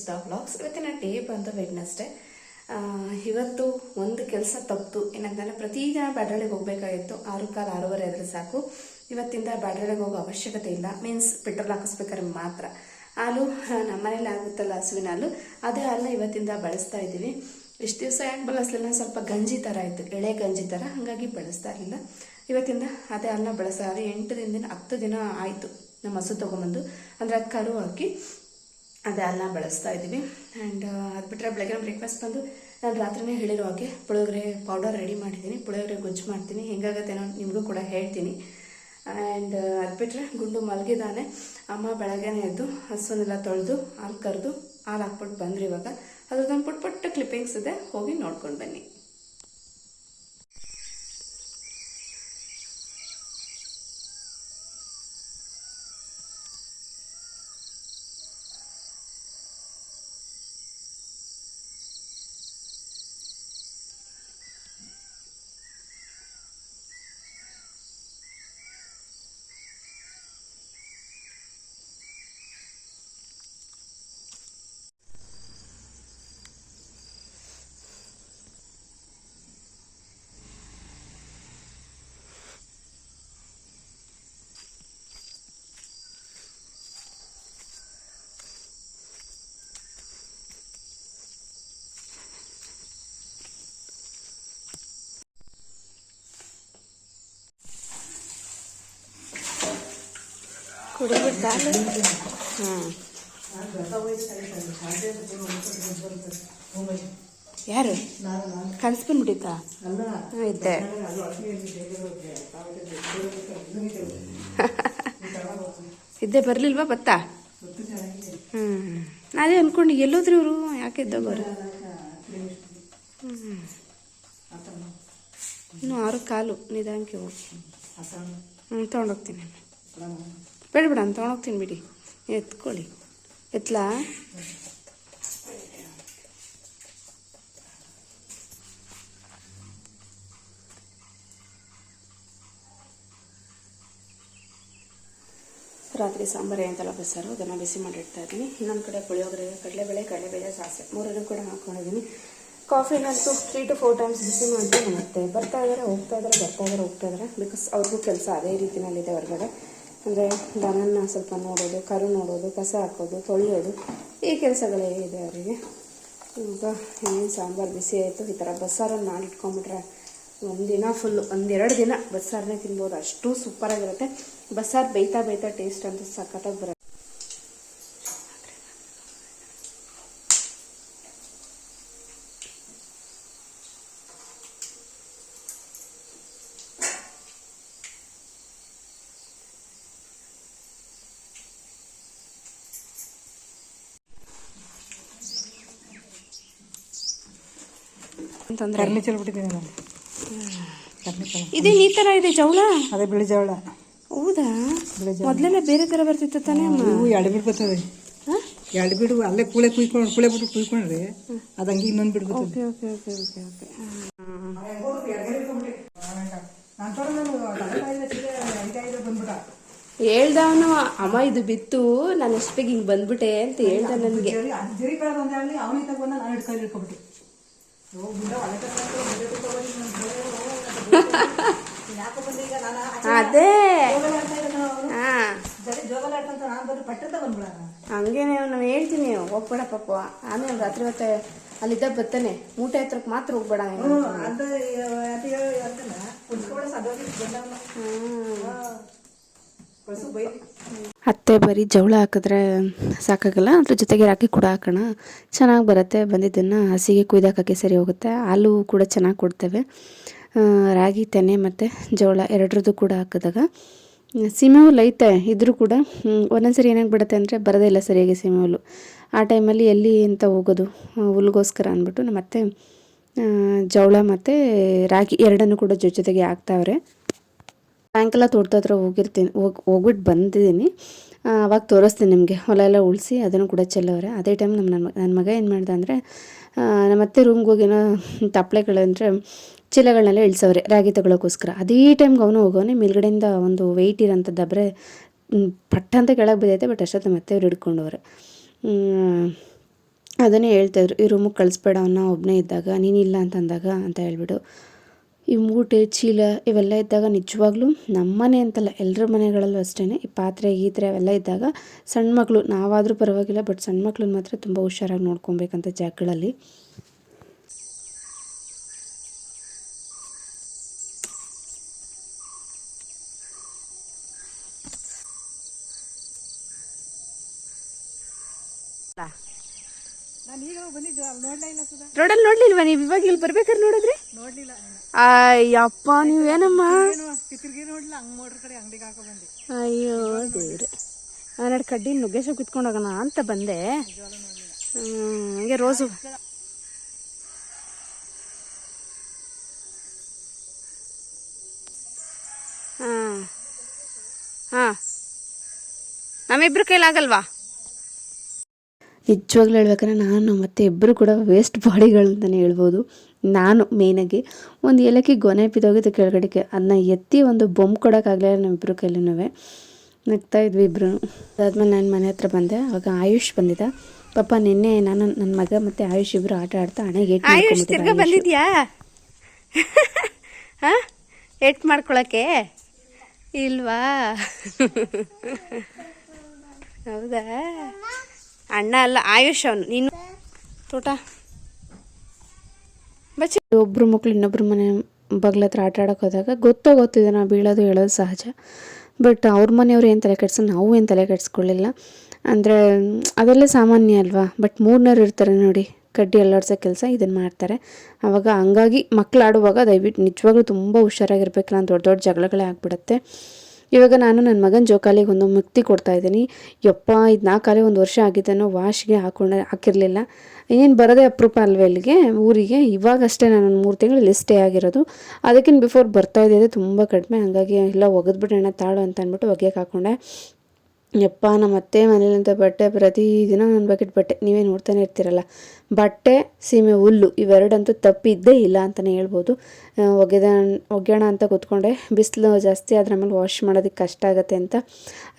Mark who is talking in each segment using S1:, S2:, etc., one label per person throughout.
S1: Stop blogs ಇವತ್ತಿನ day ಬಂದು Wednesday ಇವತ್ತು ಒಂದು ಕೆಲಸ ತಪ್ಪು. ಏನಂತಂದರೆ ಪ್ರತಿದಿನ ಬ್ಯಾಡ್ರಳಿಗೆ ಹೋಗಬೇಕಾಗಿತ್ತು. ಆರು ಕಾಲು ಆರೂವರೆ ಆದರೆ ಸಾಕು. ಇವತ್ತಿಂದ ಬ್ಯಾಡ್ರಳಿಗೆ ಹೋಗೋ ಅವಶ್ಯಕತೆ ಇಲ್ಲ. ಮೀನ್ಸ್ ಪೆಟ್ರೋಲ್ ಹಾಕಿಸ್ಬೇಕಾದ್ರೆ ಮಾತ್ರ. ಹಾಲು, ನಮ್ಮ ಮನೇಲಿ ಆಗುತ್ತಲ್ಲ ಹಸುವಿನ ಹಾಲು. ಅದೇ ಹಾಲನ್ನ ಇವತ್ತಿಂದ ಬಳಸ್ತಾ ಇದ್ದೀವಿ. ಇಷ್ಟು ದಿವಸ ಯಾಕೆ ಬಳಸಲಿಲ್ಲ ಸ್ವಲ್ಪ ಗಂಜಿ ಥರ ಆಯಿತು. ಎಳೆ ಗಂಜಿ ಥರ ಹಾಗಾಗಿ ಬಳಸ್ತಾ ಇರಲಿಲ್ಲ. ಇವತ್ತಿಂದ ಅದೇ ಹಾಲನ್ನ ಬಳಸ್ತಾ. ಎಂಟು ದಿನದಿಂದ ಹತ್ತು ದಿನ ಆಯಿತು ನಮ್ಮ ಹಸು ತೊಗೊಂಬಂದು. ಅಂದರೆ ಅದು ಕರು ಹಾಕಿ ಅದೇ ಹಾಲನ್ನ ಬಳಸ್ತಾ ಇದ್ದೀವಿ. ಆ್ಯಂಡ್ ಅದು ಬಿಟ್ಟರೆ ಬೆಳಗ್ಗೆ ಬ್ರೇಕ್ಫಾಸ್ಟ್ ಬಂದು ನಾನು ರಾತ್ರಿನೇ ಹೇಳಿರೋ ಹಾಗೆ ಪುಳಿಯೋಗರೆ ಪೌಡರ್ ರೆಡಿ ಮಾಡಿದ್ದೀನಿ ಪುಳಿಯೋಗರೆ ಗೊಜ್ಜು ಮಾಡ್ತೀನಿ. ಹೆಂಗಾಗತ್ತೆ ಅನ್ನೋ ನಿಮಗೂ ಕೂಡ ಹೇಳ್ತೀನಿ. ಆ್ಯಂಡ್ ಅದು ಬಿಟ್ಟರೆ ಗುಂಡು ಮಲಗಿದಾನೆ. ಅಮ್ಮ ಬೆಳಗ್ಗೆನೇ ಎದ್ದು ಹಸುನೆಲ್ಲ ತೊಳೆದು ಹಾಲು ಕರೆದು ಹಾಲು ಹಾಕ್ಬಿಟ್ಟು ಬಂದ್ರಿ ಇವಾಗ. ಅದ್ರದ್ದೊಂದು ಪುಟ್ಟ ಪುಟ್ಟ ಕ್ಲಿಪ್ಪಿಂಗ್ಸ್ ಇದೆ. ಹೋಗಿ ನೋಡ್ಕೊಂಡು ಬನ್ನಿ. ಕುಡಿಬಿಟ್ಟು ಹ್ಞೂ ಯಾರು? ಕನ್ಸು ಬಂದ್ಬಿಟ್ಟಿತ್ತಾ ಇದ್ದೆ. ಇದ್ದೆ ಬರಲಿಲ್ವಾ ಬತ್ತಾ? ಹ್ಞೂ ಅದೇ ಅನ್ಕೊಂಡು, ಎಲ್ಲೋದ್ರಿ ಇವರು ಯಾಕೆ ಇದ್ದೋಗೋರು ಹ್ಞೂ ಇನ್ನು ಆರು ಕಾಲು ನಿಧಾನಕ್ಕೆ ಹೋಗಿ. ಹ್ಞೂ ತೊಗೊಂಡೋಗ್ತೀನಿ. ಬೇಡ ಬೇಡ ಅಂತ ತೊಗೊಂಡೋಗ್ತೀನಿ ಬಿಡಿ. ಎತ್ಕೊಳ್ಳಿ. ಎತ್ಲಾ? ರಾತ್ರಿ ಸಾಂಬಾರು ಅಂತಲ್ಲ ಬಸ್ಸಾರು ಅದನ್ನು ಬಿಸಿ ಮಾಡಿಡ್ತಾ ಇದ್ದೀನಿ. ಇನ್ನೊಂದು ಕಡೆ ಪುಳಿಯೋಗರೆ, ಕಡಲೆಬೇಳೆ ಕಡಲೆಬೇಳೆ ಸಾಸಿವೆ. ಮೂರನ್ನು ಕೂಡ ಹಾಕ್ಕೊಂಡಿದ್ದೀನಿ ಕಾಫಿನಂತೂ ತ್ರೀ ಟು ಫೋರ್ ಟೈಮ್ಸ್ ಬಿಸಿ ಮಾಡಿ ಮತ್ತೆ ಬರ್ತಾ ಇದ್ದಾರೆ ಹೋಗ್ತಾ ಇದ್ದಾರೆ ಬರ್ತಾ ಇದ್ದಾರೆ ಹೋಗ್ತಾ ಇದ್ದಾರೆ ಬಿಕಾಸ್ ಅವ್ರಿಗೂ ಕೆಲಸ ಅದೇ ರೀತಿಯಲ್ಲಿದೆ ಹೊರಗಡೆ. ಅಂದರೆ ದನನ ಸ್ವಲ್ಪ ನೋಡೋದು, ಕರು ನೋಡೋದು, ಕಸ ಹಾಕೋದು, ತೊಳೆಯೋದು, ಈ ಕೆಲಸಗಳೇ ಇದೆ ಅವರಿಗೆ. ಈಗ ಏನೇನು ಸಾಂಬಾರು, ಬಿಸಿ ಆಯಿತು, ಈ ಥರ ಬಸ್ಸಾರನ್ನು ಮಾಡಿಟ್ಕೊಂಡ್ಬಿಟ್ರೆ ಒಂದಿನ ಫುಲ್ಲು ಒಂದೆರಡು ದಿನ ಬಸ್ಸಾರನ್ನೇ ತಿನ್ಬೋದು. ಅಷ್ಟು ಸೂಪರಾಗಿರುತ್ತೆ ಬಸ್ಸಾರು ಬೈತಾ ಬೈತಾ ಟೇಸ್ಟ್ ಅಂತೂ ಸಖತ್ತಾಗಿ ಬರುತ್ತೆ. ಅಂತಂದ್ರೆ?
S2: ಕರ್ನಿ ಚೆಲ್ಬಿಟ್ಟಿದ್ದೀನಿ ನಾನು.
S1: ಇದೇನು ಈ ಥರ ಇದೆ ಚೌಳ
S2: ಅದೇ ಬಿಳಿ ಜವಳ.
S1: ಹೌದಾ? ಮೊದಲೆಲ್ಲ ಬೇರೆ ಥರ ಬರ್ತಿತ್ತು ತಾನೇ ಅಮ್ಮ?
S2: ಇವು ಎರಡು ಬಿಡ್ ಬರ್ತದೆ.
S1: ಹಾಂ?
S2: ಎರಡು ಬಿಡು ಅಲ್ಲೇ ಕೂಳೆ ಕುಯ್ಕೊಂಡು ಕೂಳೆ ಬಿಟ್ಟು ಕುಯ್ಕೊಂಡ್ರೆ ಅದು ಹಂಗೆ ಇನ್ನೊಂದು ಬಿಡ್ ಬರ್ತದೆ.
S1: Okay okay okay okay okay. ಹೇಳ್ದವನು ಅಮ್ಮ ಇದು ಬಿತ್ತು ನಾನು ಎಷ್ಟು ಬೇಗ ಹಿಂಗೆ ಬಂದ್ಬಿಟ್ಟೆ ಅಂತ ಹೇಳ್ದ ನನಗೆ. ಅದೇ. ಹಂಗೇನೆ ನಾನು ಹೇಳ್ತೀನಿ ಹೋಗ್ಬೇಡ ಪಾಪ. ಆಮೇಲೆ ರಾತ್ರಿ ಹೊತ್ತೆ ಅಲ್ಲಿದ್ದ ಬರ್ತಾನೆ. ಮೂಟೆ ಹತ್ರಕ್ಕೆ ಮಾತ್ರ ಹೋಗ್ಬೇಡ ನೀನು. ಅತ್ತೆ ಬರೀ ಜವಳ ಹಾಕಿದ್ರೆ ಸಾಕಾಗಲ್ಲ, ಅದ್ರ ಜೊತೆಗೆ ರಾಗಿ ಕೂಡ ಹಾಕೋಣ. ಚೆನ್ನಾಗಿ ಬರುತ್ತೆ, ಬಂದಿದ್ದನ್ನು ಹಸಿಗೆ ಕುಯ್ದಾಕೆ ಸರಿ ಹೋಗುತ್ತೆ. ಹಾಲು ಕೂಡ ಚೆನ್ನಾಗಿ ಕೊಡ್ತೇವೆ. ರಾಗಿ, ತೆನೆ ಮತ್ತು ಜವಳ ಎರಡರದ್ದು ಕೂಡ ಹಾಕಿದಾಗ. ಸೀಮೆ ಹುಲ್ಲು ಐತೆ, ಇದ್ರೂ ಕೂಡ ಒಂದೊಂದು ಒಂದೊಂದ್ಸರಿ ಏನಾಗಿ ಬಿಡುತ್ತೆ ಅಂದರೆ ಬರೋದೇ ಇಲ್ಲ ಸರಿಯಾಗಿ ಸೀಮೆ ಹುಲ್ಲು. ಆ ಟೈಮಲ್ಲಿ ಎಲ್ಲಿ ಅಂತ ಹೋಗೋದು ಹುಲ್ಗೋಸ್ಕರ ಅಂದ್ಬಿಟ್ಟು ನಮ್ಮ ಅತ್ತೆ ಜವಳ ಮತ್ತು ರಾಗಿ ಎರಡನ್ನೂ ಕೂಡ ಜೊತೆ ಜೊತೆಗೆ ಹಾಕ್ತಾವ್ರೆ. ಸಾಯಂಕಾಲ ತೋಟದ ಹತ್ರ ಹೋಗಿರ್ತೀನಿ, ಹೋಗಿ ಹೋಗ್ಬಿಟ್ಟು ಬಂದಿದ್ದೀನಿ. ಅವಾಗ ತೋರಿಸ್ತೀನಿ ನಿಮಗೆ. ಹೊಲ ಎಲ್ಲ ಉಳಿಸಿ ಅದನ್ನು ಕೂಡ ಚೆಲ್ಲವ್ರೆ. ಅದೇ ಟೈಮ್ ನಮ್ಮ ನನ್ನ ನನ್ನ ಮಗ ಏನು ಮಾಡ್ದೆ ಅಂದರೆ ನಮ್ಮ ಅತ್ತೆ ರೂಮ್ಗೆ ಹೋಗಿನೋ ತಪ್ಪಲೆಗಳಂದರೆ ಚೀಲಗಳನ್ನೆಲ್ಲ ಇಳಿಸವ್ರೆ ರಾಗಿ ತಗೊಳ್ಳೋಕ್ಕೋಸ್ಕರ ಅದೇ ಟೈಮ್ಗೆ ಅವನು ಹೋಗೋನೆ ಮೇಲ್ಗಡೆಯಿಂದ ಒಂದು ವೆಯ್ಟ್ ಇರೋಂಥ ದಬ್ರೆ ಪಟ್ಟ ಅಂತ ಕೆಳಗೆ ಬಿದ್ದೈತೆ ಬಟ್ ಅಷ್ಟೊತ್ತು ಮತ್ತೆ ಅತ್ತೆಯವ್ರು ಹಿಡ್ಕೊಂಡವ್ರೆ. ಅದನ್ನೇ ಹೇಳ್ತಾಯಿದ್ರು ಈ ರೂಮಿಗೆ ಕಳಿಸ್ಬೇಡ ಅವನ್ನ ಒಬ್ಬನೇ ಇದ್ದಾಗ ನೀನಿಲ್ಲ ಅಂತ ಅಂದಾಗ ಅಂತ ಹೇಳ್ಬಿಟ್ಟು ಈ ಮೂಟೆ, ಚೀಲ ಇವೆಲ್ಲ ಇದ್ದಾಗ ನಿಜವಾಗ್ಲೂ ನಮ್ಮನೆ ಅಂತಲ್ಲ ಎಲ್ಲರ ಮನೆಗಳಲ್ಲೂ ಅಷ್ಟೇ ಈ ಪಾತ್ರೆ ಗೀತ್ರೆ ಅವೆಲ್ಲ ಇದ್ದಾಗ ಸಣ್ಣ ಮಕ್ಕಳು ನಾವಾದರೂ ಪರವಾಗಿಲ್ಲ, ಬಟ್ ಸಣ್ಣ ಮಕ್ಕಳನ್ನ ಮಾತ್ರ ತುಂಬ ಹುಷಾರಾಗಿ ನೋಡ್ಕೊಬೇಕಂತ ಜಾಗಗಳಲ್ಲಿ
S2: ನಾನು ಈಗ ಬಂದಿದ್ದು ಅಲ್ಲಿ ನೋಡ್ಲೇ ಇಲ್ಲ ಸುಧಾ
S1: ರೋಡಲ್ಲಿ ನೋಡ್ಲಿಲ್ವಾ? ನೀವು ಇವಾಗ ಇಲ್ಲಿ ಬರ್ಬೇಕಾದ್ರೆ ನೋಡಿದ್ರಿ?
S2: ನೋಡ್ಲಿಲ್ಲ
S1: ಅಯ್ಯಪ್ಪ ನೀವೇನಮ್ಮ ಅಯ್ಯೋ ದೇವ್ರೆ. ನಾನು ಕಡ್ಡಿ ನುಗ್ಗೇಶ ಕುತ್ಕೊಂಡು ಹೋಗೋಣ ಅಂತ ಬಂದೆ. ಹ್ಮ್, ಹಂಗೆ ರೋಸು. ಹಾಂ ಹಾಂ. ನಮ್ಮಿಬ್ರ ಕೈಲಾಗಲ್ವಾ? ನಿಜವಾಗ್ಲೂ ಹೇಳ್ಬೇಕಂದ್ರೆ ನಾನು ಮತ್ತು ಇಬ್ಬರು ಕೂಡ ವೇಸ್ಟ್ ಬಾಡಿಗಳು ಅಂತಲೇ ಹೇಳ್ಬೋದು. ನಾನು ಮೇಯ್ನಾಗಿ ಒಂದು ಏಲಕ್ಕಿ ಗೊನೆ ಬಿದ್ದೋಗಿದ್ದು ಕೆಳಗಡೆಗೆ. ಅದನ್ನ ಎತ್ತಿ ಒಂದು ಬೊಂಬ್ ಕೊಡೋಕ್ಕಾಗಲಿಲ್ಲ ನಮ್ಮಿಬ್ಬರು ಕೈಲೂ ನಗ್ತಾ ಇದ್ವಿ ಇಬ್ಬರು ಅದಾದ್ಮೇಲೆ ನಾನು ಮನೆ ಹತ್ರ ಬಂದೆ. ಅವಾಗ ಆಯುಷ್ ಬಂದಿದ್ದ. ಪಾಪ ನಿನ್ನೆ ನಾನು ನನ್ನ ಮಗ ಮತ್ತು ಆಯುಷ್ ಇಬ್ಬರು ಆಟ ಆಡ್ತಾ ಹಣೆಗೆ ತಿರ್ಗಾ ಬಂದಿದ್ಯಾ? ಹಾಂ? ಏಟ್ ಮಾಡ್ಕೊಳಕ್ಕೆ? ಇಲ್ವಾ? ಹೌದಾ? ಅಣ್ಣ ಅಲ್ಲ, ಆಯುಷ್ ಅವನು. ನೀನು? ತೋಟ. ಬಚ್ಚಿ. ಒಬ್ರು ಮಕ್ಕಳು ಇನ್ನೊಬ್ರು ಮನೆ ಬಗ್ಲ ಹತ್ರ ಆಟ ಆಡೋಕೆ ಹೋದಾಗ ಗೊತ್ತೋ ಗೊತ್ತಿದೆ ನಾವು ಬೀಳೋದು ಹೇಳೋದು ಸಹಜ. ಬಟ್ ಅವ್ರ ಮನೆಯವ್ರು ಏನು ತಲೆ ಕೆಡ್ಸೋ ನಾವು ಏನು ತಲೆ ಕೆಡಿಸ್ಕೊಳ್ಳಿಲ್ಲ. ಅಂದರೆ ಅದೆಲ್ಲ ಸಾಮಾನ್ಯ ಅಲ್ವಾ? ಬಟ್ ಮೂರ್ನವ್ರು ಇರ್ತಾರೆ ನೋಡಿ, ಕಡ್ಡಿ ಅಲ್ಲಾಡ್ಸೋ ಕೆಲಸ ಇದನ್ನು ಮಾಡ್ತಾರೆ. ಆವಾಗ ಹಂಗಾಗಿ ಮಕ್ಳು ಆಡುವಾಗ ದಯವಿಟ್ಟು ನಿಜವಾಗ್ಲೂ ತುಂಬ ಹುಷಾರಾಗಿರ್ಬೇಕಲ್ಲ ದೊಡ್ಡ ದೊಡ್ಡ ಜಗಳಗಳೇ ಆಗ್ಬಿಡುತ್ತೆ. ಇವಾಗ ನಾನು ನನ್ನ ಮಗನ ಜೋಕಾಲಿಗೆ ಒಂದು ಮುಕ್ತಿ ಕೊಡ್ತಾ ಇದ್ದೀನಿ. ಯಪ್ಪ, ಇದು ನಾಲ್ಕಾಲೆ ಒಂದು ವರ್ಷ ಆಗಿದ್ದಾನೋ ವಾಶ್ಗೆ ಹಾಕೊಂಡೆ, ಹಾಕಿರಲಿಲ್ಲ. ಏನು ಬರೋದೇ ಅಪರೂಪ ಅಲ್ವೇ ಇಲ್ಲಿಗೆ? ಊರಿಗೆ ಇವಾಗಷ್ಟೇ ನಾನು ಒಂದು ಮೂರು ತಿಂಗಳು ಲಿಸ್ಟೇ ಸ್ಟೇ ಆಗಿರೋದು. ಅದಕ್ಕಿಂತ ಬಿಫೋರ್ ಬರ್ತಾ ಇದ್ದಿದೆ ತುಂಬ ಕಡಿಮೆ. ಹಾಗಾಗಿ ಎಲ್ಲ ಒಗೆದ್ಬಿಡೋಣ ತಾಳು ಅಂತ ಅಂದ್ಬಿಟ್ಟು ಒಗೆಯಕ್ಕೆ ಹಾಕೊಂಡೆ. ಯಪ್ಪ ನಮ್ಮ ಅತ್ತೆ ಮನೇಲಿಂದ ಬಟ್ಟೆ ಪ್ರತಿದಿನ ಒಂದು ಬಕೆಟ್ ಬಟ್ಟೆ. ನೀವೇ ನೋಡ್ತಾನೆ ಇರ್ತೀರಲ್ಲ. ಬಟ್ಟೆ, ಸೀಮೆ, ಹುಲ್ಲು ಇವೆರಡಂತೂ ತಪ್ಪಿದ್ದೇ ಇಲ್ಲ ಅಂತಲೇ ಹೇಳ್ಬೋದು. ಒಗೆದ, ಒಗ್ಯೋಣ ಅಂತ ಕೂತ್ಕೊಂಡೆ. ಬಿಸಿಲು ಜಾಸ್ತಿ ಆದ್ರೆ ಆಮೇಲೆ ವಾಶ್ ಮಾಡೋದಕ್ಕೆ ಕಷ್ಟ ಆಗುತ್ತೆ ಅಂತ.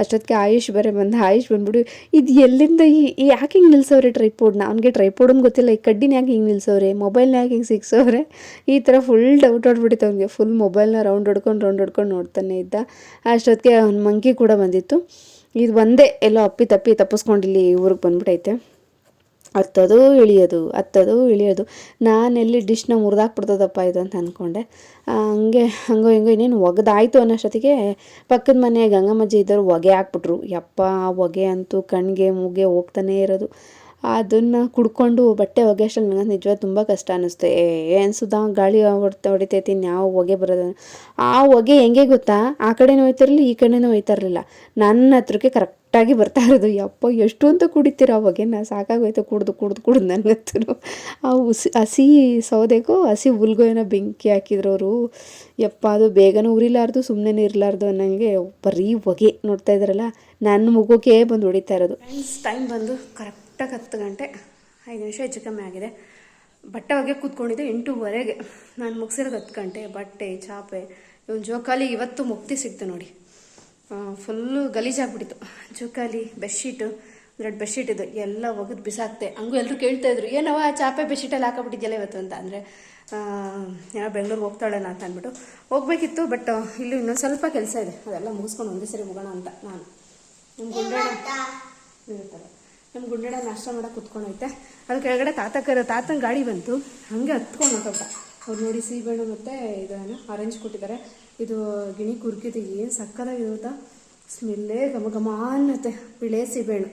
S1: ಅಷ್ಟೊತ್ತಿಗೆ ಆಯುಷ್ ಬೇರೆ ಬಂದು. ಆಯುಷ್ ಬಂದ್ಬಿಡು, ಇದು ಎಲ್ಲಿಂದ ಈ ಯಾಕೆ ಹಿಂಗೆ ನಿಲ್ಸವ್ರೆ ಟ್ರೈಪೋಡ್ನ? ಅವ್ನಿಗೆ ಟ್ರೈಪೋಡನ್ ಗೊತ್ತಿಲ್ಲ. ಈ ಕಡ್ಡಿನ ಯಾಕೆ ಹಿಂಗೆ ನಿಲ್ಸವ್ರೆ? ಮೊಬೈಲ್ನ ಯಾಕೆ ಹಿಂಗೆ ಸಿಗ್ಸೋರೆ ಈ ಥರ ಫುಲ್ ಡೌಟ್ ಆಡ್ಬಿಟ್ಟಿತ್ತು ಅವ್ನಿಗೆ. ಫುಲ್ ಮೊಬೈಲ್ನ ರೌಂಡ್ ಹೊಡ್ಕೊಂಡು ರೌಂಡ್ ಹೊಡ್ಕೊಂಡು ನೋಡ್ತಾನೆ ಇದ್ದ. ಅಷ್ಟೊತ್ತಿಗೆ ಅವ್ನ ಮಂಕಿ ಕೂಡ ಬಂದಿತ್ತು. ಇದು ಒಂದೇ ಎಲ್ಲೋ ಅಪ್ಪಿ ತಪ್ಪಿ ತಪ್ಪಿಸ್ಕೊಂಡು ಇಲ್ಲಿ ಊರಿಗೆ ಬಂದ್ಬಿಟ್ಟೈತೆ ಹತ್ತೋದು, ಇಳಿಯೋದು ಹತ್ತೋದು, ಇಳಿಯೋದು. ನಾನೆಲ್ಲಿ ಡಿಶ್ನ ಮುರಿದಾಕ್ಬಿಡ್ತದಪ್ಪ ಇದು ಅಂತ ಅಂದ್ಕೊಂಡೆ ಹಂಗೆ, ಹಂಗೋ, ಹಿಂಗೋ, ಇನ್ನೇನು ಒಗೆದಾಯ್ತು ಅನ್ನೋಷ್ಟೊತ್ತಿಗೆ ಪಕ್ಕದ ಮನೆ ಗಂಗಮ್ಮಜ್ಜಿ ಇದ್ದವ್ರು ಹೊಗೆ ಹಾಕ್ಬಿಟ್ರು. ಯಪ್ಪ ಹೊಗೆ ಅಂತೂ ಕಣ್ಣಿಗೆ ಮೂಗೆ ಹೋಗ್ತಾನೇ ಇರೋದು. ಅದನ್ನು ಕುಡ್ಕೊಂಡು ಬಟ್ಟೆ ಒಗೆ ಅಷ್ಟರಲ್ಲಿ ನನಗೆ ನಿಜವಾಗ್ ತುಂಬ ಕಷ್ಟ ಅನ್ನಿಸ್ತು. ಏನು ಸುಧಾ, ಗಾಳಿ ಹೊಡ್ತಾ ಹೊಡಿತೈತಿ ಯಾವ ಹೊಗೆ ಬರೋದು ಆ ಹೊಗೆ ಹೆಂಗೆ ಗೊತ್ತಾ? ಆ ಕಡೆನೂ ಹೋಯ್ತಿರಲಿಲ್ಲ ಈ ಕಡೆನೂ ಹೋಯ್ತಾ ನನ್ನ ಹತ್ರಕ್ಕೆ ಕರೆಕ್ಟಾಗಿ ಬರ್ತಾ ಇರೋದು, ಯಪ್ಪ ಎಷ್ಟು ಅಂತ ಕುಡಿತೀರ ಆ ಹೊಗೆನ? ಸಾಕಾಗೋಯ್ತು, ಕುಡ್ದು ಕುಡ್ದು ಕುಡ್ದು ನನಗತ್ತರು ಆ ಉಸಿ, ಹಸಿ ಸೌದೆಗೂ, ಹಸಿ ಹುಲ್ಗೋ ಏನೋ ಬೆಂಕಿ ಹಾಕಿದ್ರು ಅವರು ಯಪ್ಪ, ಅದು ಬೇಗನೂ ಉರಿಲಾರ್ದು ಸುಮ್ಮನೆ ಇರಲಾರ್ದು ನನಗೆ ಬರೀ ಹೊಗೆ ನೋಡ್ತಾ ಇದ್ರಲ್ಲ ನನ್ನ ಮುಗೋಕೆ ಬಂದು ಹೊಡಿತಾ ಇರೋದು. ಟೈಮ್ ಬಂದು ಕರೆಕ್ಟಾಗಿ ಹತ್ತು ಗಂಟೆ ಐದು ನಿಮಿಷ ಹೆಚ್ಚು ಕಮ್ಮಿ ಆಗಿದೆ. ಬಟ್ಟೆ ಒಗೆ ಕೂತ್ಕೊಂಡಿದ್ದು ಎಂಟೂವರೆಗೆ. ನಾನು ಮುಗಿಸಿರೋದು ಹತ್ತು ಗಂಟೆ ಬಟ್ಟೆ ಚಾಪೆ ಇವನು ಜೋಕಾಲಿ ಇವತ್ತು ಮುಕ್ತಿ ಸಿಕ್ತು ನೋಡಿ. ಫುಲ್ಲು ಗಲೀಜಾಗ್ಬಿಟ್ಟಿತ್ತು. ಜೋಕಾಲಿ ಬೆಡ್ಶೀಟು ಎರಡು ಬೆಡ್ಶೀಟ್ ಇದು ಎಲ್ಲ ಒಗೆದು ಬಿಸಾಕ್ತೆ. ಹಂಗೂ ಎಲ್ಲರೂ ಕೇಳ್ತಾ ಇದ್ರು ಏನವ ಚಾಪೆ ಬೆಡ್ಶೀಟಲ್ಲಿ ಹಾಕೊಬಿಟ್ಟಿದ್ಯಲ್ಲ ಇವತ್ತು ಅಂತ. ಅಂದರೆ ಏನೋ ಬೆಂಗಳೂರಿಗೆ ಹೋಗ್ತಾಳಲ್ಲ ಅಂತ ಅಂದ್ಬಿಟ್ಟು. ಹೋಗ್ಬೇಕಿತ್ತು ಬಟ್ ಇಲ್ಲಿ ಇನ್ನೊಂದು ಸ್ವಲ್ಪ ಕೆಲಸ ಇದೆ. ಅದೆಲ್ಲ ಮುಗಿಸ್ಕೊಂಡು ಒಂದೇ ಸರಿ ಹೋಗೋಣ ಅಂತ ನಾನು. ನಿಮ್ಗೆ ನಮ್ಮ ಗುಂಡಣ್ಣ ನಾಷ್ಟ ಮಾಡಕ್ಕೆ ಕುತ್ಕೊಂಡೈತೆ ಅಲ್ಲಿ ಕೆಳಗಡೆ ತಾತ ಕರ ತಾತನ ಗಾಡಿ ಬಂತು. ಹಾಗೆ ಹತ್ಕೊಂಡು ಹೊಂಟೋಗ್ತ ಅವ್ರು ನೋಡಿ ಸೀಬೆಹಣ್ಣು ಮತ್ತು ಇದನ್ನು ಆರೆಂಜ್ ಕೊಟ್ಟಿದ್ದಾರೆ ಇದು ಗಿಣಿ ಕುರ್ಕಿದೆ ಏನು ಸಕ್ಕದಾಗಿರುತ್ತ ಸ್ಮೆಲ್ಲೇ ಘಮ ಘಮ ಅನ್ನತ್ತೆ. ಬಿಳೆ ಸೀಬೆಹಣ್ಣು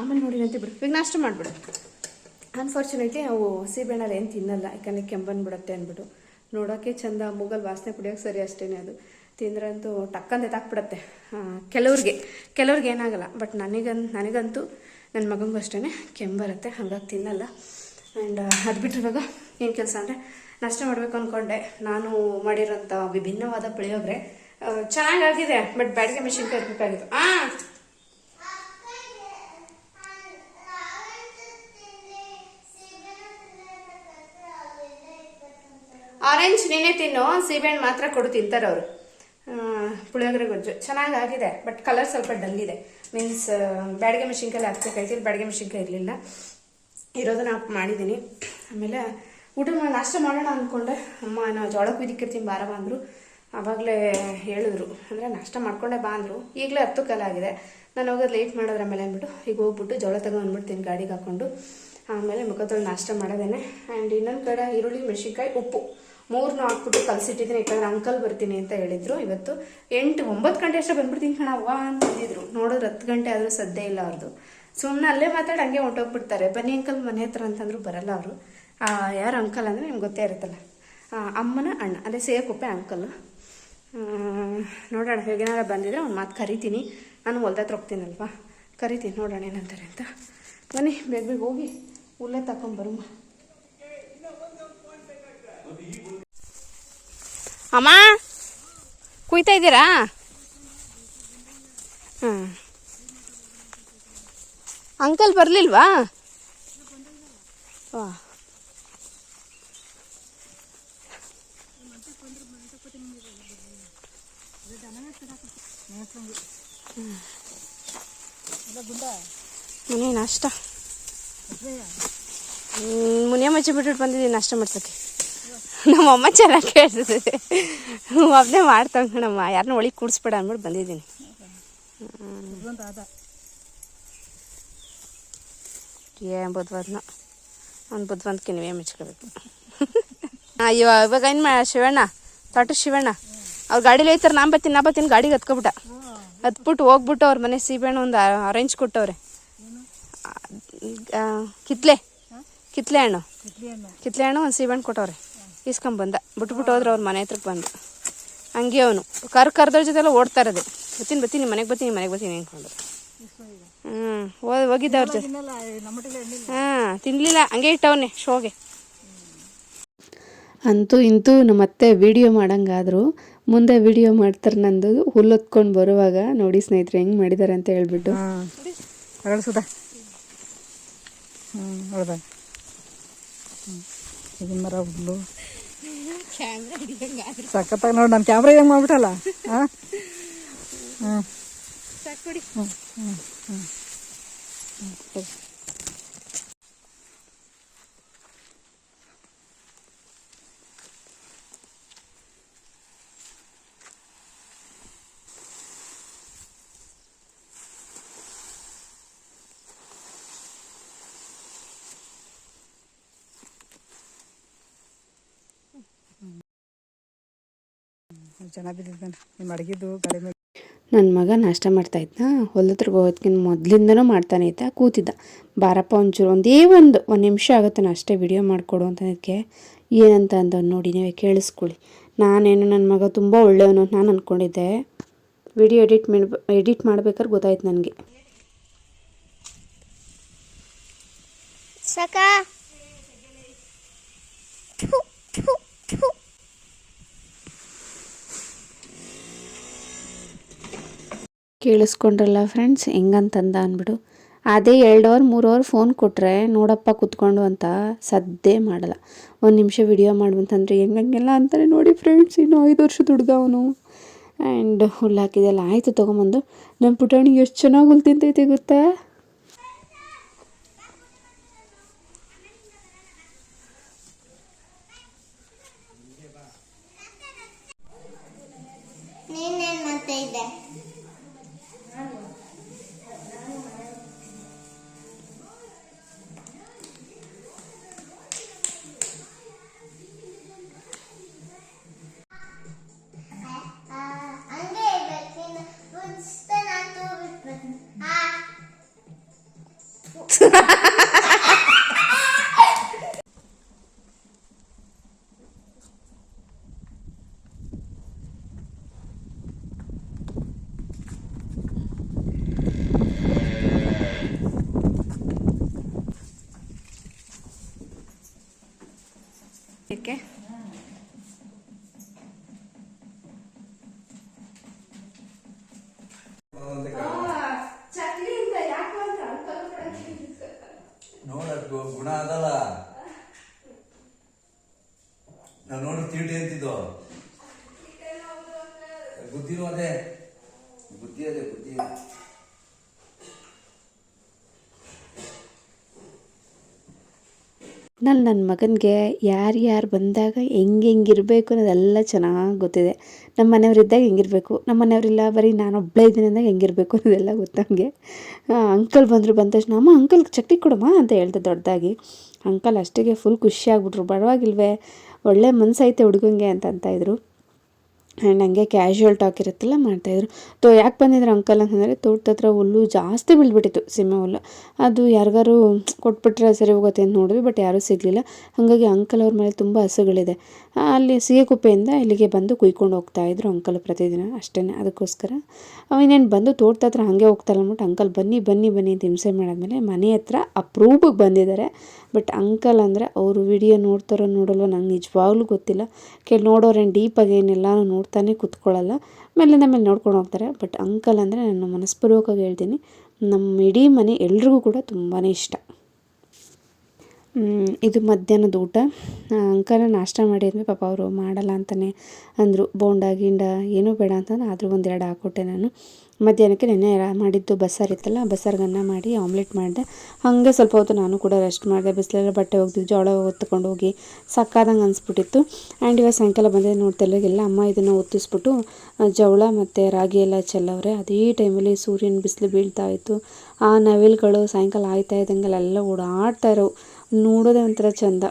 S1: ಆಮೇಲೆ ನೋಡಿ ಅಂತ ಬಿಡು. ಈಗ ನಾಷ್ಟ ಮಾಡಿಬಿಡು. ಅನ್ಫಾರ್ಚುನೇಟ್ಲಿ ನಾವು ಸೀಬೆಹಣ್ಣಲ್ಲಿ ಏನು ತಿನ್ನಲ್ಲ. ಯಾಕಂದರೆ ಕೆಂಬಂದ್ಬಿಡುತ್ತೆ ಅಂದ್ಬಿಟ್ಟು. ನೋಡೋಕ್ಕೆ ಚಂದ. ಮುಗಲ್ ವಾಸನೆ ಕುಡಿಯೋಕೆ ಸರಿ ಅಷ್ಟೇ ಅದು. ತಿಂದ್ರಂತೂ ಟಕ್ಕಂತ ತಾಕ್ಬಿಡತ್ತೆ. ಕೆಲವ್ರಿಗೆ ಕೆಲವ್ರಿಗೆ ಏನಾಗಲ್ಲ, ಬಟ್ ನನಗನ್, ನನಗಂತೂ ನನ್ನ ಮಗನಿಗೂ ಅಷ್ಟೇ ಬರುತ್ತೆ, ಹಾಗಾಗಿ ತಿನ್ನಲ್ಲ. ಆ್ಯಂಡ್ ಅದು ಬಿಟ್ಟರೆ ಇವಾಗ ಏನು ಕೆಲಸ ಅಂದರೆ ನಾಷ್ಟ ಮಾಡಬೇಕು ಅಂದ್ಕೊಂಡೆ ನಾನು ಮಾಡಿರೋಂಥ ವಿಭಿನ್ನವಾದ ಪುಳಿಯೋಗರೆ ಚೆನ್ನಾಗಾಗಿದೆ, ಬಟ್ ಬ್ಯಾಡಿಗೆ ಮೆಷಿನ್ ಕರ್ಬೇಕಾಗಿತ್ತು. ಹಾಂ ಆರೆಂಜ್ ನೀನೇ ತಿನ್ನು ಸೀಬೆಹಣ್ಣು ಮಾತ್ರ ಕೊಡು ತಿಂತಾರೆ ಅವರು ಪುಳಿಯೋಗರೆ ಗೊಜ್ಜು. ಚೆನ್ನಾಗಾಗಿದೆ ಬಟ್ ಕಲರ್ ಸ್ವಲ್ಪ ಡಲ್ ಇದೆ. ಮೀನ್ಸ್ ಬ್ಯಾಡಿಗೆ ಮೆಣಸಿನ್ಕಾಯಿ ಹಾಕ್ಬೇಕಾಯ್ತು ಇಲ್ಲಿ ಬ್ಯಾಡಿಗೆ ಮೆಣಸಿನ್ಕಾಯಿ ಇರಲಿಲ್ಲ. ಇರೋದನ್ನ ಹಾಕಿ ಮಾಡಿದ್ದೀನಿ ಆಮೇಲೆ ಊಟ ನಾಷ್ಟ ಮಾಡೋಣ ಅಂದ್ಕೊಂಡೆ ಅಮ್ಮ ನಾವು ಜೋಳ ಕುಯ್ದಿಕ್ಕಿರ್ತೀನಿ ಬಾರವ ಅಂದರು. ಆವಾಗಲೇ ಹೇಳಿದ್ರು. ಅಂದರೆ ನಾಷ್ಟ ಮಾಡ್ಕೊಂಡೆ ಬಾ ಅಂದರು. ಈಗಲೇ ಹತ್ತು ಕಾಲ ಆಗಿದೆ. ನಾನು ಹೋಗೋದು ಲೇಟ್ ಮಾಡೋದ್ರ ಮೇಲೆ ಅಂದ್ಬಿಟ್ಟು ಈಗ ಹೋಗ್ಬಿಟ್ಟು ಜೋಳ ತಗೊಂಡ್ಬಿಡ್ತೀನಿ ಗಾಡಿಗೆ ಹಾಕ್ಕೊಂಡು ಆಮೇಲೆ ಮುಖದಲ್ಲಿ ನಾಷ್ಟ ಮಾಡೋದೇನೆ. ಆ್ಯಂಡ್ ಇನ್ನೊಂದು ಕಡೆ ಈರುಳ್ಳಿ, ಮೆಣಸಿನ್ಕಾಯಿ, ಉಪ್ಪು. ಮೂರನ್ನೂ ಹಾಕ್ಬಿಟ್ಟು ಕಲಸಿಟ್ಟಿದ್ದೀನಿ. ಯಾಕಂದ್ರೆ ಅಂಕಲ್ ಬರ್ತೀನಿ ಅಂತ ಹೇಳಿದ್ರು. ಇವತ್ತು ಎಂಟು ಒಂಬತ್ತು ಗಂಟೆ ಅಷ್ಟೇ ಬಂದ್ಬಿಡ್ತೀನಿ ಕಣ ಅವ್ವ ಅಂತ ಬಂದಿದ್ರು ನೋಡಿದ್ರೆ ಹತ್ತು ಗಂಟೆ ಆದರೂ ಸದ್ದೇ ಇಲ್ಲ ಅವ್ರದ್ದು ಸುಮ್ಮನೆ ಅಲ್ಲೇ ಮಾತಾಡಿ ಹಂಗೆ ಹೊಂಟೋಗ್ಬಿಡ್ತಾರೆ. ಬನ್ನಿ ಅಂಕಲ್ ಮನೆ ಹತ್ರ ಅಂತಂದ್ರು ಬರಲ್ಲ ಅವರು. ಯಾರು ಅಂಕಲ್ ಅಂದರೆ ನಿಮ್ಗೆ ಗೊತ್ತೇ ಇರುತ್ತಲ್ಲ. ಅಮ್ಮನ ಅಣ್ಣ. ಅದೇ ಸೇಕುಪ್ಪೆ ಅಂಕಲ್ ನೋಡೋಣ ಹೇಗೇನಾರ ಬಂದಿದ್ರೆ ಒಂದು ಮಾತು ಕರಿತೀನಿ. ನಾನು ಹೊಲ್ದ ಹತ್ರ ಹೋಗ್ತೀನಲ್ವಾ? ಕರಿತೀನಿ ನೋಡೋಣ ಏನಂತಾರೆ ಅಂತ. ಬನ್ನಿ ಬೇಗ ಬೇಗ ಹೋಗಿ ಹುಲ್ಲೆ ತಗೊಂಬರಮ್ಮ ಅಮ್ಮ, ಕುಯ್ತಾ ಇದ್ದೀರಾ? ಹಾಂ ಅಂಕಲ್ ಬರಲಿಲ್ವಾ? ವಾ. ಮನೆ ನಾಷ್ಟ ಮುನಿಯ ಮಚ್ಚಿ ಬಿಟ್ಬಿಟ್ಟು ಬಂದಿದ್ದೀನಿ, ನಾಷ್ಟ ಮಾಡ್ಸೋಕ್ಕೆ ನಮ್ಮ ಅಮ್ಮ ಚೆನ್ನಾಗಿ ಕೇಳ್ತದೆ. ಒಬ್ಬನೇ ಮಾಡ್ತಾವೆ ಕಣಮ್ಮ. ಯಾರನ್ನ ಒಳಗೆ ಕೂಡಿಸ್ಬೇಡ ಅಂದ್ಬಿಟ್ಟು ಬಂದಿದ್ದೀನಿ. ಏನ್ ಬುದ್ಧವಾದ್ನ ಒಂದು ಬುದ್ಧವಂತಕ್ಕೆ ನೀವೇ ಮೆಚ್ಕೋಬೇಕು. ಅಯ್ಯೋ ಇವಾಗ ಏನು ಮಾ ಶಿವಣ್ಣ? ತೋಟ ಶಿವಣ್ಣ? ಅವ್ರು ಗಾಡೀಲಿ ಐತಾರೆ ನಾ ಬತ್ತೀನಿ ನಾ ಬತ್ತೀನಿ ಗಾಡಿಗೆ ಹತ್ಕೊಬಿಟ್ಟ. ಹತ್ಬಿಟ್ಟು ಹೋಗ್ಬಿಟ್ಟು ಅವ್ರ ಮನೆ ಸೀಬೆಹಣ್ಣು ಒಂದು ಅರೇಂಜ್ ಕೊಟ್ಟವ್ರೆ. ಕಿತ್ಲೆ. ಕಿತ್ಲೆ ಹಣ್ಣು. ಕಿತ್ಲೆ ಹಣ್ಣು ಒಂದು ಸೀಬೆಹಣ್ಣು ಕೊಟ್ಟವ್ರೆ. ಇಸ್ಕೊಂಬಂದ ಬಿಟ್ಬಿಟ್ಟು ಹೋದ್ರೆ ಅವ್ರ ಮನೆ ಹತ್ರಕ್ಕೆ ಬಂದ. ಹಂಗೆ ಅವನು. ಕರ್ ಜೊತೆ ಎಲ್ಲ ಓಡ್ತಾ ಅದೇ ಬತ್ತೀನಿ ಬತ್ತೀನಿ ಮನೆಗೆ ಬತ್ತೀನಿ ಮನೆಗೆ ಬತ್ತೀನಿ ಅಂದ್ಕೊಂಡು ಹ್ಞೂ ಹೋಗಿ ಹೋಗಿದ್ದ ಅವ್ರ ಜೊತೆ ಹಾಂ ತಿನ್ಲಿಲ್ಲ. ಹಂಗೆ ಇಟ್ಟವನೆ ಶೋಗೆ. ಅಂತೂ ಇಂತೂ ನಮ್ಮ ಅತ್ತೆ ವಿಡಿಯೋ ಮಾಡಂಗಾದ್ರು. ಮುಂದೆ ವಿಡಿಯೋ ಮಾಡ್ತಾರೆ ನಂದು. ಹುಲ್ಲೊತ್ಕೊಂಡು ಬರುವಾಗ ನೋಡಿ ಸ್ನೇಹಿತರೆ ಹೆಂಗೆ ಮಾಡಿದ್ದಾರೆ ಅಂತ ಹೇಳ್ಬಿಟ್ಟು.
S2: ಹ್ಞೂ ಇದನ್ನ ಮರ ಹುಲ್ಲು. ಸಖತ್ತಾಗಿ ನೋಡಿ ನಾನು ಕ್ಯಾಮ್ರಾ ಹೆಂಗೆ ಮಾಡ್ಬಿಟ್ಟಲ್ಲ? ಹ್ಞೂ ಹ್ಞೂ ಹ್ಞೂ ಹ್ಞೂ ಚೆನ್ನಾಗಿ ಬಿದ್ದಿದ್ದಾನೆ. ನಿಮ್ಮ ಅಡಗಿದ್ದು ಗಾಡಿ
S1: ನನ್ನ ಮಗ ನಾಷ್ಟ ಮಾಡ್ತಾ ಇದ್ದ ಹೊಲದ್ರಿಗೆ ಹೋಗೋದ್ಕಿನ್ ಹೋಗೋದಕ್ಕಿಂತ ಮೊದಲಿಂದನೂ ಮಾಡ್ತಾನೆ ಇದ್ದ. ಕೂತಿದ್ದ. ಬಾರಪ್ಪ ಒಂಚೂರು ಒಂದೇ ಒಂದು ಒಂದು ನಿಮಿಷ ಆಗುತ್ತೆ ನಾನು ಅಷ್ಟೇ ವಿಡಿಯೋ ಮಾಡಿಕೊಡು ಅಂತದಕ್ಕೆ ಏನಂತ ಅಂದ ನೋಡಿ ನೀವೇ ಕೇಳಿಸ್ಕೊಳ್ಳಿ. ನಾನೇನು ನನ್ನ ಮಗ ತುಂಬ ಒಳ್ಳೆಯವನು ಅಂತ ನಾನು ಅಂದ್ಕೊಂಡಿದ್ದೆ ವಿಡಿಯೋ ಎಡಿಟ್ ಮಾಡಿ ಎಡಿಟ್ ಮಾಡ್ಬೇಕಾದ್ರೆ ಗೊತ್ತಾಯ್ತು ನನಗೆ. ಕೇಳಿಸ್ಕೊಂಡ್ರಲ್ಲ ಫ್ರೆಂಡ್ಸ್ ಹೆಂಗಂತಂದ ಅಂದ್ಬಿಡು. ಅದೇ ಎರಡು ಅವರ್ ಮೂರು ಅವರ್ ಫೋನ್ ಕೊಟ್ಟರೆ ನೋಡಪ್ಪ ಕುತ್ಕೊಂಡು ಅಂತ ಸದ್ದೇ ಮಾಡಲ್ಲ. ಒಂದು ನಿಮಿಷ ವಿಡಿಯೋ ಮಾಡುವಂತಂದ್ರೆ ಹೆಂಗಂಗೆಲ್ಲ ಅಂತಾನೆ ನೋಡಿ ಫ್ರೆಂಡ್ಸ್ ಇನ್ನು ಐದು ವರ್ಷ ಹುಡುಗ ಅವನು ಆ್ಯಂಡ್ ಹುಲ್ಲು ಹಾಕಿದೆಲ್ಲ, ಆಯಿತು ತೊಗೊಂಬಂದು. ನಮ್ಮ ಪುಟಾಣಿ ಎಷ್ಟು ಚೆನ್ನಾಗಿ ಹುಲ್ಲು ತಿಂತೈತೆ ಗೊತ್ತಾ? ನಲ್ಲಿ ನನ್ನ ಮಗನಿಗೆ ಯಾರು ಯಾರು ಬಂದಾಗ ಹೆಂಗೆ ಇರಬೇಕು ಅನ್ನೋದೆಲ್ಲ ಚೆನ್ನಾಗಿ ಗೊತ್ತಿದೆ. ನಮ್ಮ ಮನೆಯವರಿದ್ದಾಗ ಹೆಂಗಿರಬೇಕು ನಮ್ಮ ಮನೆಯವರಿಲ್ಲ ಬರೀ ನಾನು ಒಬ್ಬಳೇ ಇದ್ದೀನಿ ಅಂದಾಗ ಹೆಂಗಿರಬೇಕು ಅನ್ನೋದೆಲ್ಲ ಗೊತ್ತಂಗೆ ಅಂಕಲ್ ಬಂದರು ಬಂದ ತಕ್ಷಣ, ಅಮ್ಮ, ಅಂಕಲ್ ಚಟ್ನಿ ಕೊಡಮ್ಮ ಅಂತ ಹೇಳ್ದೆ ದೊಡ್ಡದಾಗಿ. ಅಂಕಲ್ ಅಷ್ಟಿಗೆ ಫುಲ್ ಖುಷಿಯಾಗ್ಬಿಟ್ರು ಪರವಾಗಿಲ್ವೇ, ಒಳ್ಳೆ ಮನಸ್ಸೈತೆ ಹುಡುಗಂಗೆ ಅಂತ ಅಂತ ಇದ್ರು. ಆ್ಯಂಡ್ ಹಂಗೆ ಕ್ಯಾಶುವಲ್ ಟಾಕ್ ಇರುತ್ತಲ್ಲ ಮಾಡ್ತಾಯಿದ್ರು. ತೋ, ಯಾಕೆ ಬಂದಿದ್ರು ಅಂಕಲ್ ಅಂತಂದರೆ ತೋಟದ ಹತ್ರ ಹುಲ್ಲು ಜಾಸ್ತಿ ಬೀಳ್ಬಿಟ್ಟಿತ್ತು ಸೀಮೆ ಹುಲ್ಲು. ಅದು ಯಾರಿಗಾರು ಕೊಟ್ಬಿಟ್ರೆ ಸರಿ ಹೋಗುತ್ತೆ ಅಂತ ನೋಡಿದ್ವಿ ಬಟ್ ಯಾರೂ ಸಿಗಲಿಲ್ಲ. ಹಾಗಾಗಿ ಅಂಕಲ್ ಅವ್ರ ಮೇಲೆ ತುಂಬ ಹಸುಗಳಿದೆ. ಅಲ್ಲಿ ಸಿಗೆಕುಪ್ಪೆಯಿಂದ ಇಲ್ಲಿಗೆ ಬಂದು ಕುಯ್ಕೊಂಡು ಹೋಗ್ತಾ ಇದ್ರು ಅಂಕಲ್ ಪ್ರತಿದಿನ ಅಷ್ಟೇ ಅದಕ್ಕೋಸ್ಕರ ಇನ್ನೇನು ಬಂದು ತೋಟದ ಹತ್ರ ಹಾಗೆ ಹೋಗ್ತಾರಲ್ಲ ಅಂದ್ಬಿಟ್ಟು ಅಂಕಲ್ ಬನ್ನಿ ಬನ್ನಿ ಬನ್ನಿ ಅಂತ ಹಿಂಸೆ ಮಾಡಾದ್ಮೇಲೆ ಮನೆ ಹತ್ರ ಅಪ್ರೂಪಕ್ಕೆ ಬಂದಿದ್ದಾರೆ. ಬಟ್ ಅಂಕಲ್ ಅಂದರೆ ಅವರು ವಿಡಿಯೋ ನೋಡ್ತಾರೋ ನೋಡಲ್ವೋ ನಂಗೆ ನಿಜವಾಗ್ಲೂ ಗೊತ್ತಿಲ್ಲ. ಕೆಲ ನೋಡೋರೇನು ಡೀಪಾಗಿ ಏನೆಲ್ಲನೂ ನೋಡ್ತಾನೆ ಕೂತ್ಕೊಳ್ಳಲ್ಲ. ಮೇಲಿಂದ ಮೇಲೆ ನೋಡ್ಕೊಂಡು ಹೋಗ್ತಾರೆ. ಬಟ್ ಅಂಕಲ್ ಅಂದರೆ ನಾನು ಮನಸ್ಪೂರ್ವಕವಾಗಿ ಹೇಳ್ತೀನಿ ನಮ್ಮ ಇಡೀ ಮನೆ ಎಲ್ರಿಗೂ ಕೂಡ ತುಂಬಾ ಇಷ್ಟ. ಇದು ಮಧ್ಯಾಹ್ನದ ಊಟ. ಅಂಕಲ್ ನಾಷ್ಟ ಮಾಡಿದ್ವಿ ಪಾಪ ಅವರು ಮಾಡಲ್ಲ ಅಂತಲೇ ಅಂದರು. ಬೋಂಡ ಗಿಂಡ ಏನೂ ಬೇಡ ಅಂತಂದ್ರೆ ಆದರೂ ಒಂದೆರಡು ಹಾಕ್ಕೊಟ್ಟೆ ನಾನು. ಮಧ್ಯಾಹ್ನಕ್ಕೆ ನೆನ್ನೆ ಮಾಡಿದ್ದು ಬಸ್ಸಾರು ಇತ್ತಲ್ಲ ಬಸ್ಸಾರಿಗೆ ಅನ್ನ ಮಾಡಿ ಆಮ್ಲೆಟ್ ಮಾಡಿದೆ. ಹಾಗೆ ಸ್ವಲ್ಪ ಹೊತ್ತು ನಾನು ಕೂಡ ರೆಸ್ಟ್ ಮಾಡಿದೆ. ಬಿಸಿಲೆಲ್ಲ ಬಟ್ಟೆ ಒಗ್ದು ಜೋಳ ಹೊತ್ಕೊಂಡು ಹೋಗಿ ಸಕ್ಕಾದಂಗೆ ಅನಿಸ್ಬಿಟ್ಟಿತ್ತು. ಆ್ಯಂಡ್ ಇವಾಗ ಸಾಯಂಕಾಲ ಬಂದೆ ನೋಡ್ತೆಲ್ಲಗೆಲ್ಲ ಅಮ್ಮ ಇದನ್ನು ಒತ್ತಿಸ್ಬಿಟ್ಟು ಜೋಳ ಮತ್ತು ರಾಗಿ ಎಲ್ಲ ಚೆಲ್ಲವ್ರೆ. ಅದೇ ಟೈಮಲ್ಲಿ ಸೂರ್ಯನ ಬಿಸಿಲು ಬೀಳ್ತಾ ಇತ್ತು. ಆ ನವಿಲುಗಳು ಸಾಯಂಕಾಲ ಆಯ್ತಾ ಇದ್ದಂಗೆಲ್ಲ ಎಲ್ಲ ಓಡಾಡ್ತಾ ಇರೋವು. ನೋಡೋದೇ ಒಂಥರ ಚಂದ.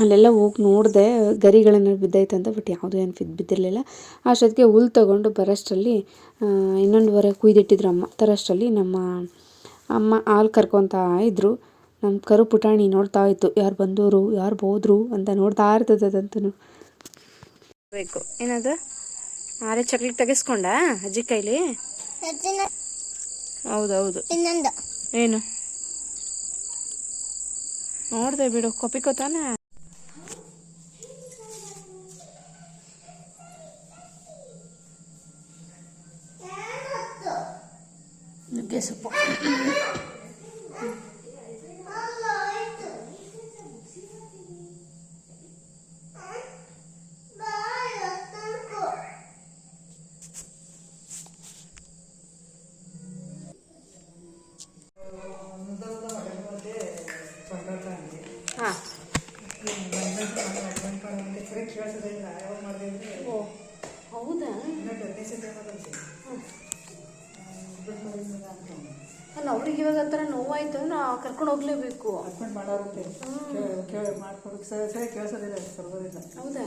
S1: ಅಲ್ಲೆಲ್ಲ ಹೋಗಿ ನೋಡಿದೆ ಗರಿಗಳನ್ನ ಬಿದ್ದೈತಂತ ಬಟ್ ಯಾವುದೂ ಏನು ಬಿದ್ದು ಬಿದ್ದಿರಲಿಲ್ಲ. ಅಷ್ಟೊತ್ತಿಗೆ ಹುಲ್ ತೊಗೊಂಡು ಬರೋಷ್ಟರಲ್ಲಿ ಇನ್ನೊಂದು ಇನ್ನೊಂದುವರೆ ಕುಯ್ದಿಟ್ಟಿದ್ರು ಅಮ್ಮ. ತರೋಷ್ಟರಲ್ಲಿ ನಮ್ಮ ಅಮ್ಮ ಹಾಲು ಕರ್ಕೊತಾ ಇದ್ದರು ನಮ್ಮ ಕರು ಪುಟಾಣಿ ನೋಡ್ತಾ ಇತ್ತು. ಯಾರು ಬಂದವರು ಯಾರು ಹೋದ್ರು ಅಂತ ನೋಡ್ತಾ ಇರ್ತದೆ ಅದಂತೂ ಬೇಕು. ಏನದು? ಆರೆ ಚಕ್ಲಿ ತೆಗೆಸ್ಕೊಂಡ ಅಜ್ಜಿ ಕೈಲಿ? ಹೌದೌದು.
S3: ಇನ್ನೊಂದು.
S1: ಏನು? ನೋಡಿದೆ ಬಿಡು. ಕೊಪ್ಪಿಕೋ ಓ ಹೌದಾ? ಅಲ್ಲ ಅವ್ರಿಗೆ ಇವಾಗ ಥರ ನೋವಾಯ್ತು ಅಂದ್ರೆ ಕರ್ಕೊಂಡು ಹೋಗ್ಲೇಬೇಕು.
S2: ಅಡ್ಮಿಟ್ ಮಾಡೋರುತ್ತೆ ಕೇಳಿ ಮಾಡ್ಕೊಡಕ್ಕೆ ಸರಿ ಸರಿ ಕೇಳಿಸೋದಿಲ್ಲ. ಸರ್ವದಿಲ್ಲ
S1: ಹೌದಾ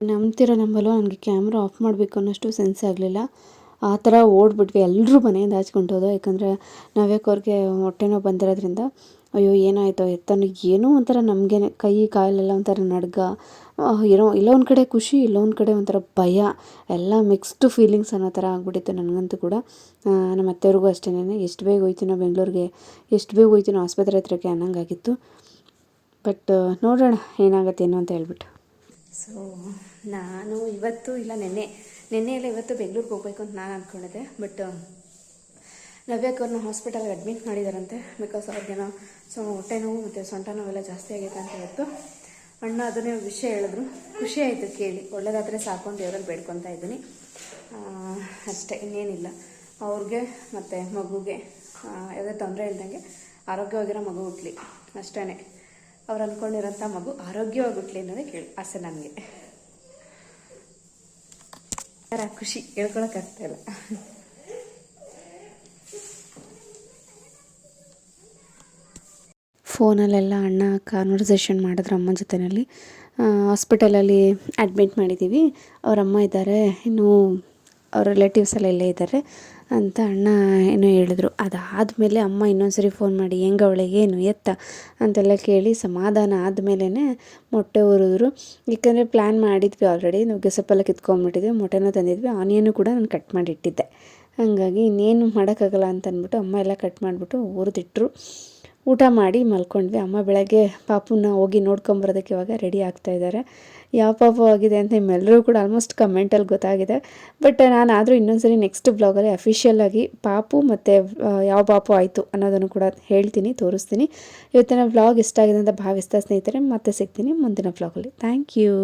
S1: ನಂಬ್ತಿರೋ ನಂಬಲ್ಲೋ ನನಗೆ ಕ್ಯಾಮ್ರಾ ಆಫ್ ಮಾಡಬೇಕು ಅನ್ನೋಷ್ಟು ಸೆನ್ಸ್ ಆಗಲಿಲ್ಲ. ಆ ಥರ ಓಡ್ಬಿಟ್ವಿ. ಎಲ್ಲರೂ ಮನೆಯಿಂದ ಆಚ್ಕೊಂಡು ಹೋದ, ಯಾಕಂದರೆ ನಾವ್ಯಾಕೆ ಅವ್ರಿಗೆ ಹೊಟ್ಟೆ ಬಂದಿರೋದ್ರಿಂದ, ಅಯ್ಯೋ, ಏನಾಯಿತೋ, ಎತ್ತನ, ಏನೋ ಒಂಥರ ನಮಗೆ ಕೈ, ಕಾಲೆಲ್ಲ ಒಂಥರ ನಡ್ಗ. ಏನೋ, ಇಲ್ಲ ಒಂದು ಕಡೆ ಖುಷಿ, ಇಲ್ಲ ಒಂದು ಕಡೆ ಒಂಥರ ಭಯ. ಎಲ್ಲ ಮಿಕ್ಸ್ಡ್ ಫೀಲಿಂಗ್ಸ್ ಅನ್ನೋ ಥರ ಆಗ್ಬಿಟ್ಟಿತ್ತು ನನಗಂತೂ ಕೂಡ. ನಮ್ಮ ಅತ್ತೆಯವ್ರಿಗೂ ಅಷ್ಟೇ ಎಷ್ಟು ಬೇಗ ಹೋಯ್ತೀನೋ ಬೆಂಗಳೂರಿಗೆ, ಎಷ್ಟು ಬೇಗ ಹೋಯ್ತೀನೋ ಆಸ್ಪತ್ರೆ ಹತ್ರಕ್ಕೆ ಅನ್ನಂಗಾಗಿತ್ತು. ಬಟ್ ನೋಡೋಣ ಏನಾಗುತ್ತೆ ಏನೋ ಅಂತ ಹೇಳ್ಬಿಟ್ಟು. ಸೊ ನಾನು ಇವತ್ತು ಇಲ್ಲ, ನೆನ್ನೆ ನೆನ್ನೆ ಇಲ್ಲ ಇವತ್ತು ಬೆಂಗಳೂರಿಗೆ ಹೋಗ್ಬೇಕು ಅಂತ ನಾನು ಅಂದ್ಕೊಂಡಿದ್ದೆ ಬಟ್ ನವ್ಯಕ್ಕೆ ಅವ್ರನ್ನ ಹಾಸ್ಪಿಟಲ್ಗೆ ಅಡ್ಮಿಟ್ ಮಾಡಿದಾರಂತೆ. ಬಿಕಾಸ್ ಅವ್ರಿಗೇನೋ ಸೊ, ಹೊಟ್ಟೆ ನೋವು ಮತ್ತು ಸೊಂಟ ನೋವೆಲ್ಲ ಜಾಸ್ತಿ ಆಗೈತೆ ಅಂತ ಇವತ್ತು. ಅಣ್ಣ ಅದನ್ನೇ ವಿಷಯ ಹೇಳಿದ್ರು. ಖುಷಿ ಆಯಿತು ಕೇಳಿ. ಒಳ್ಳೇದಾದರೆ ಸಾಕೊಂಡು ದೇವ್ರಲ್ಲಿ ಬೇಡ್ಕೊತಾ ಇದ್ದೀನಿ. ಅಷ್ಟೇ, ಇನ್ನೇನಿಲ್ಲ. ಅವ್ರಿಗೆ ಮತ್ತು ಮಗುಗೆ ಯಾವುದೇ ತೊಂದರೆ ಇಲ್ದಂಗೆ ಆರೋಗ್ಯವಾಗಿರೋ ಮಗು ಹುಟ್ಲಿ. ಅಷ್ಟೇ ಅವ್ರು ಅಂದ್ಕೊಂಡಿರೋಂಥ ಮಗು ಆರೋಗ್ಯವಾಗಿ ಹುಟ್ಲಿ ಅನ್ನೋದೇ ಕೇಳಿ, ಆಸೆ ನನಗೆ. ಯಾರ ಖುಷಿ ಹೇಳ್ಕೊಳಕ್ಕಾಗ್ತಾ ಇಲ್ಲ. ಫೋನಲ್ಲೆಲ್ಲ ಅಣ್ಣ ಕಾನ್ವರ್ಸೇಷನ್ ಮಾಡಿದ್ರು ಅಮ್ಮನ ಜೊತೆಯಲ್ಲಿ ಹಾಸ್ಪಿಟಲಲ್ಲಿ ಅಡ್ಮಿಟ್ ಮಾಡಿದ್ದೀವಿ. ಅವರಮ್ಮ ಅಮ್ಮ ಇದ್ದಾರೆ, ಇನ್ನು ಅವ್ರ ರಿಲೇಟಿವ್ಸ್ ಎಲ್ಲ ಇದ್ದಾರೆ. ಅಂತ ಅಣ್ಣ ಏನೋ ಹೇಳಿದ್ರು. ಅದಾದಮೇಲೆ ಅಮ್ಮ ಇನ್ನೊಂದ್ಸರಿ ಫೋನ್ ಮಾಡಿ, ಹೆಂಗ ಅವಳಿಗೆ ಏನು? ಎತ್ತ? ಅಂತೆಲ್ಲ ಕೇಳಿ ಸಮಾಧಾನ ಆದಮೇಲೆ ಮೊಟ್ಟೆ ಹುರಿದ್ರು. ಯಾಕಂದರೆ ಪ್ಲ್ಯಾನ್ ಮಾಡಿದ್ವಿ ಆಲ್ರೆಡಿ ನಾವು ಸೊಪ್ಪೆಲ್ಲ ಕಿತ್ಕೊಂಡ್ಬಿಟ್ಟಿದ್ವಿ. ಮೊಟ್ಟೆನೂ ತಂದಿದ್ವಿ. ಆನಿಯನ್ನು ಕೂಡ ನಾನು ಕಟ್ ಮಾಡಿಟ್ಟಿದ್ದೆ. ಹಾಗಾಗಿ ಇನ್ನೇನು ಮಾಡೋಕ್ಕಾಗಲ್ಲ ಅಂತ ಅಂದ್ಬಿಟ್ಟು ಅಮ್ಮ ಎಲ್ಲ ಕಟ್ ಮಾಡಿಬಿಟ್ಟು ಹುರಿದಿಟ್ರು ಊಟ ಮಾಡಿ ಮಲ್ಕೊಂಡ್ವಿ. ಅಮ್ಮ ಬೆಳಗ್ಗೆ ಪಾಪುನ ಹೋಗಿ ನೋಡ್ಕೊಂಬರೋದಕ್ಕೆ ಇವಾಗ ರೆಡಿ ಆಗ್ತಾ ಇದ್ದಾರೆ. ಯಾವ ಪಾಪು ಆಗಿದೆ ಅಂತ ನಿಮ್ಮೆಲ್ಲರೂ ಕೂಡ ಆಲ್ಮೋಸ್ಟ್ ಕಮೆಂಟಲ್ಲಿ ಗೊತ್ತಾಗಿದೆ. ಬಟ್ ನಾನು ಆದರೂ ಇನ್ನೊಂದ್ಸರಿ ನೆಕ್ಸ್ಟ್ ಬ್ಲಾಗಲ್ಲಿ ಅಫಿಷಿಯಲ್ ಆಗಿ ಪಾಪು ಮತ್ತು ಯಾವ ಪಾಪು ಆಯಿತು ಅನ್ನೋದನ್ನು ಕೂಡ ಹೇಳ್ತೀನಿ, ತೋರಿಸ್ತೀನಿ. ಇವತ್ತಿನ ಬ್ಲಾಗ್ ಇಷ್ಟ ಆಗಿದೆ ಅಂತ ಭಾವಿಸ್ತಾ ಸ್ನೇಹಿತರೆ, ಮತ್ತೆ ಸಿಗ್ತೀನಿ ಮುಂದಿನ ಬ್ಲಾಗಲ್ಲಿ ಥ್ಯಾಂಕ್ ಯು